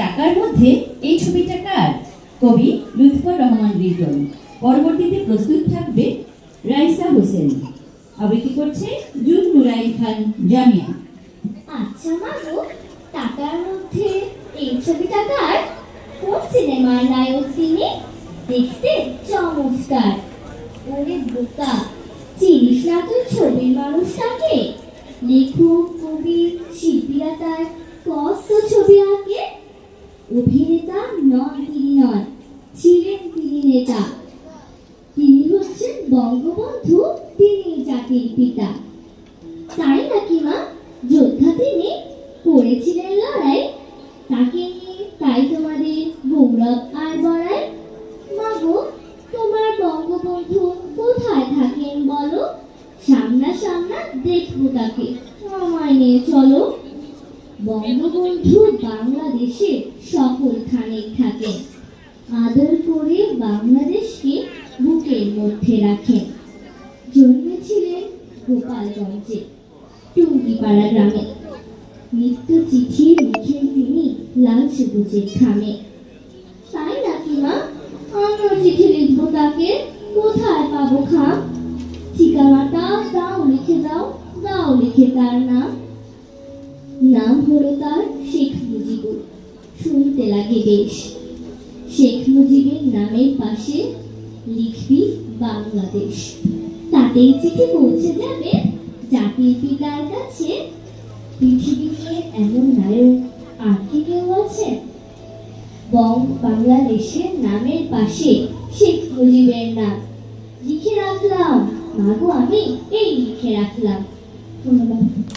টাকার মধ্যে এই ছবিটা কার? কবি লুৎফর রহমান রিটন। পরবর্তীতে প্রস্তুত থাকবে রাইসা হোসেন। আবৃত্তি করছে জুন নুরাইন খান জামিয়া। আচ্ছা মাগো, টাকার মধ্যে এই ছবিটা কার? কোন সিনেমার নায়ক তিনি? দেখতে চমৎকার। ওরে বোকা, চিনিস না তুই ছবির মানুষটাকে লেখক, কবি, শিল্পীরা তার কত ছবি আঁকে। অভিনেতা নন তিনি নন ছিলেন তিনি নেতা। তিনি হচ্ছেন বঙ্গবন্ধু তিনি জাতির পিতা। তাই নাকি মা? যোদ্ধা তিনি করেছিলেন লড়াই। তাকে নিয়ে তাই তোমাদের গৌরব আর বড়াই। মাগো, তোমার বঙ্গবন্ধু কোথায় থাকেন বলো? সামনা সামনা দেখব তাকে। আমায় নিয়ে চলো। বঙ্গবন্ধু বাংলাদেশে সকল খানে থাকেন আদর করে বাংলাদেশকে বুকের মধ্যে রাখেন। জন্মেছিলেন গোপালগঞ্জে, টুঙ্গিপাড়া গ্রামে। নিত্য চিঠি লিখেন তিনি লাল সবুজের খামে। তাই নাকি মা? আমিও চিঠি লিখব তাকে, কোথায় পাবো খাম? ঠিকানাটা দাও লিখে দাও দাও লিখে তার নাম। নাম হলো তার শেখ মুজিবুর। শুনতে লাগে বেশ। শেখ মুজিবের নামের পাশে লিখবি বাংলাদেশ। তাতেই চিঠি পৌঁছে যাবে জাতির পিতার কাছে। পৃথিবীতে এমন নায়ক আর কি কেউ আছে বং বাংলাদেশের নামের পাশে শেখ মুজিবের নাম। লিখে রাখলাম। মাগো, আমি এই লিখে রাখলাম। ধন্যবাদ।